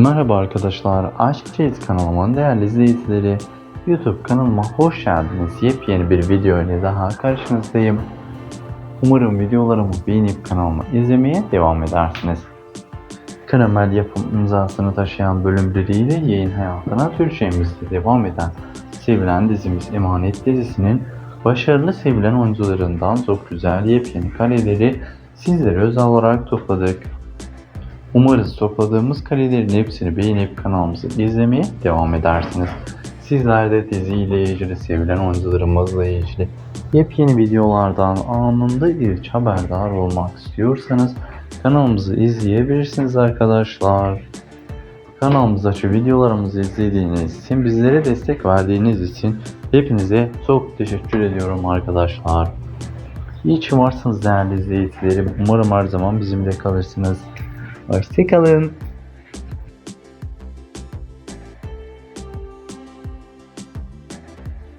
Merhaba arkadaşlar, Aşk Çeyiz kanalımın değerli izleyicileri. YouTube kanalıma hoş geldiniz. Yepyeni bir video ile daha karşınızdayım. Umarım videolarımı beğenip kanalımı izlemeye devam edersiniz. Karamel yapım imzasını taşıyan bölümleriyle yayın hayatına Türkçemizde devam eden sevilen dizimiz Emanet dizisinin başarılı sevilen oyuncularından çok güzel yepyeni kareleri sizlere özel olarak topladık. Umarız topladığımız karelerin hepsini beğenip kanalımızı izlemeye devam edersiniz. Sizler de diziyle ilgili, sevilen oyuncularımızla ilgili yepyeni videolardan anında ilk haberdar olmak istiyorsanız kanalımızı izleyebilirsiniz arkadaşlar. Kanalımızdaki videolarımızı izlediğiniz için, bizlere destek verdiğiniz için hepinize çok teşekkür ediyorum arkadaşlar. İyi ki varsınız değerli izleyicilerim. Umarım her zaman bizimle kalırsınız. Hoşçakalın.